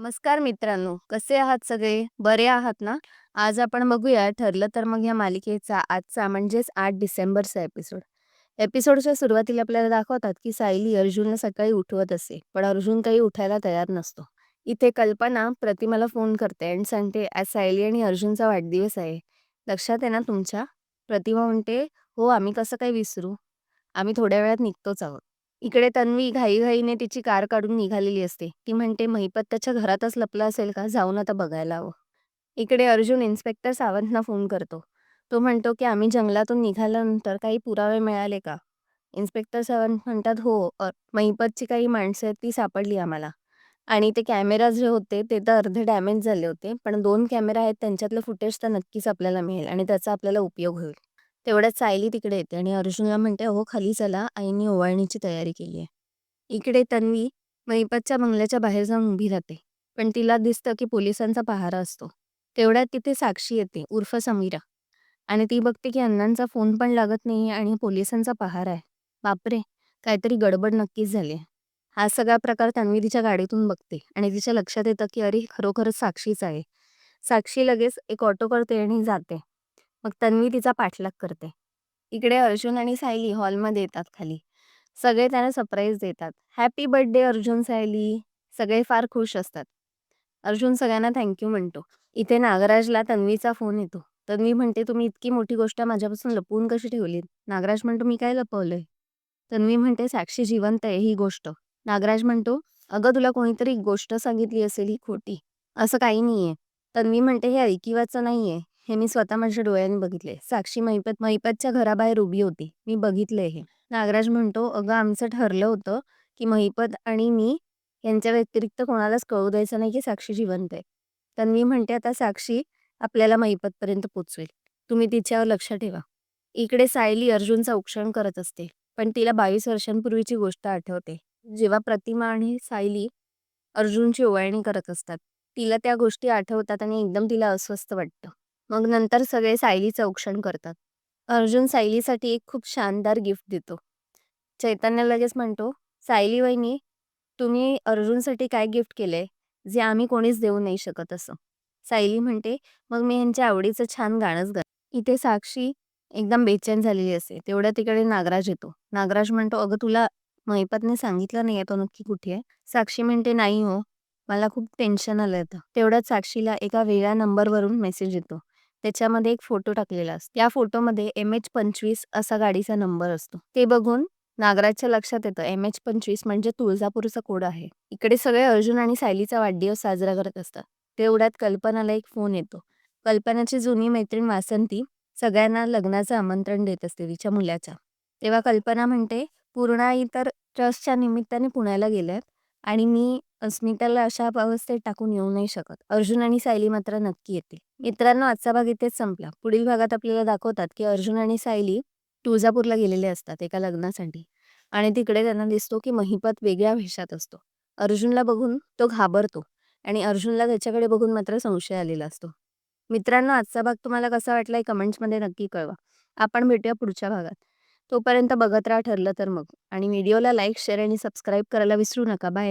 नमस्कार मित्रांनो कसे आहात सगळे? बरे आहात ना? आज आपण बघूया ठरलं तर मग या मालिकेचा आजचा म्हणजेच आठ डिसेंबरचा एपिसोड. एपिसोडच्या सुरुवातीला आपल्याला दाखवतात की सायली अर्जुनला सकाळी उठवत असे पण अर्जुन काही उठायला तयार नसतो. इथे कल्पना प्रतिमाला फोन करते आणि सांगते आज सायली आणि अर्जुनचा वाढदिवस आहे. लक्षात आहे ना तुमच्या? प्रतिमा म्हणते हो आम्ही कसं काही विसरू? आम्ही थोड्या वेळात निघतोच आहोत. इकडे तन्वी घाईघाईने तिची कार काढून निघालेली असते. ती म्हणते महिपत त्याच्या घरातच लपला असेल का? जाऊन आता बघायला हवं. इकडे अर्जुन इन्स्पेक्टर सावंतना फोन करतो. तो म्हणतो की आम्ही जंगलातून निघाल्यानंतर काही पुरावे मिळाले का? इन्स्पेक्टर सावंत म्हणतात हो महिपतची काही माणसं आहेत ती सापडली आम्हाला. आणि ते कॅमेरा जे होते ते तर अर्धे डॅमेज झाले होते पण दोन कॅमेरा आहेत त्यांच्यातलं फुटेज तर नक्कीच आपल्याला मिळेल आणि त्याचा आपल्याला उपयोग होईल. तेवढ्यात सायली तिकडे येते आणि अर्जुनला म्हणते हो खाली चला. आईने ओवाळणीची तयारी केली आहे. इकडे तन्वी महिपतच्या बंगल्याच्या बाहेर जाऊन उभी राहते. पण तिला दिसतं की पोलिसांचा पहारा असतो. तेवढ्यात तिथे साक्षी येते उर्फ समीरा. आणि ती बघते की अण्णांचा फोन पण लागत नाही आणि पोलिसांचा पहारा आहे. बापरे! काहीतरी गडबड नक्कीच झाली आहे. हा सगळा प्रकार तन्वी तिच्या गाडीतून बघते आणि तिच्या लक्षात येतं की अरे खरोखरच साक्षीच आहे. साक्षी लगेच एक ऑटो करते आणि जाते. मग तन्वी तिचा पाठलाग करते. इकडे अर्जुन आणि सायली हॉलमध्ये येतात खाली. सगळे त्यांना सरप्राईज देतात. Happy birthday Arjun Sayali. सगळे फार खुश असतात. अर्जुन सगळ्यांना थँक्यू म्हणतो. इथे नागराजला तन्वीचा फोन येतो. तन्वी म्हणते तुम्ही इतकी मोठी गोष्ट माझ्यापासून लपवून कशी ठेवली नागराज म्हणतो मी काय लपवलंय? तन्वी म्हणते साक्षी जिवंत आहे ही गोष्ट. नागराज म्हणतो अगं तुला कोणीतरी गोष्ट सांगितली असेल ही खोटी. असं काही नाहीये. तन्वी म्हणते हे ऐकिवाचं नाहीये. हे मी स्वतः माझ्या डोळ्यांनी बघितले साक्षी महिपत महिपतच्या घराबाहेर उभी होती. मी बघितलंय हे. नागराज म्हणतो अगं आमचं ठरलं होतं की महिपत आणि मी यांच्या व्यतिरिक्त कोणालाच कळू द्यायचं नाही की साक्षी जिवंत आहे. तन्वी म्हणते आता साक्षी आपल्याला महिपतपर्यंत पोचवेल. तुम्ही तिच्यावर लक्ष ठेवा. इकडे सायली अर्जुनचा उक्षण करत असते पण तिला बावीस वर्षांपूर्वीची गोष्ट आठवते. जेव्हा प्रतिमा आणि सायली अर्जुनची ओवाळणी करत असतात तिला त्या गोष्टी आठवतात आणि एकदम तिला अस्वस्थ वाटतं. मग नंतर सगळे सायलीचं औक्षण करतात. अर्जुन सायलीसाठी एक खूप शानदार गिफ्ट देतो. चैतन्य लगेच म्हणतो सायली वहिनी तुम्ही अर्जुनसाठी काय गिफ्ट केलंय? जे आम्ही कोणीच देऊ नाही शकत असं. सायली म्हणते मग मी यांच्या आवडीचं छान गाणंच गा इथे साक्षी एकदम बेचैन झालेली असते. तेवढ्या तिकडे नागराज येतो. नागराज म्हणतो अगं तुला महिपतने सांगितलं नाही तो नक्की कुठे आहे? साक्षी म्हणते नाही हो मला खूप टेन्शन आलं होतं तेवढ्यात साक्षीला एका वेगळ्या नंबरवरून मेसेज येतो. त्याच्यामध्ये एक फोटो टाकलेला असतो. त्या फोटोमध्ये एम एच पंचवीस असा गाडीचा नंबर असतो. ते बघून नागराजच्या लक्षात येतं. एम एच पंचवीस म्हणजे तुळजापूरचा कोड आहे. इकडे सगळे अर्जुन आणि सायलीचा वाढदिवस साजरा करत असतात. तेवढ्यात कल्पनाला एक फोन येतो. कल्पनाची जुनी मैत्रीण वासंती सगळ्यांना लग्नाचं आमंत्रण देत असते तिच्या मुलाच्या. तेव्हा कल्पना म्हणते पूर्णा तर ट्रस्टच्या निमित्ताने पुण्याला गेल्यात आणि मी अस्मिताला अशा अवस्थेत टाकून येऊ नाही शकत. अर्जुन आणि सायली मात्र नक्की येतील. मित्रांनो आजचा भाग इथेच संपला. पुढील भागात आपल्याला दाखवतात की अर्जुन आणि सायली तुळजापूरला गेलेले असतात एका लग्नासाठी आणि तिकडे त्यांना दिसतो की महिपत वेगळ्या वेशात असतो. अर्जुनला बघून तो घाबरतो आणि अर्जुनला त्याच्याकडे बघून मात्र संशय आलेला असतो. मित्रांनो आजचा भाग तुम्हाला कसा वाटलाय कमेंट्समध्ये नक्की कळवा. आपण भेटूया पुढच्या भागात. तोपर्यंत बघत राहा ठरलं तर मग. आणि व्हिडिओला लाईक शेअर आणि सबस्क्राईब करायला विसरू नका. बाय.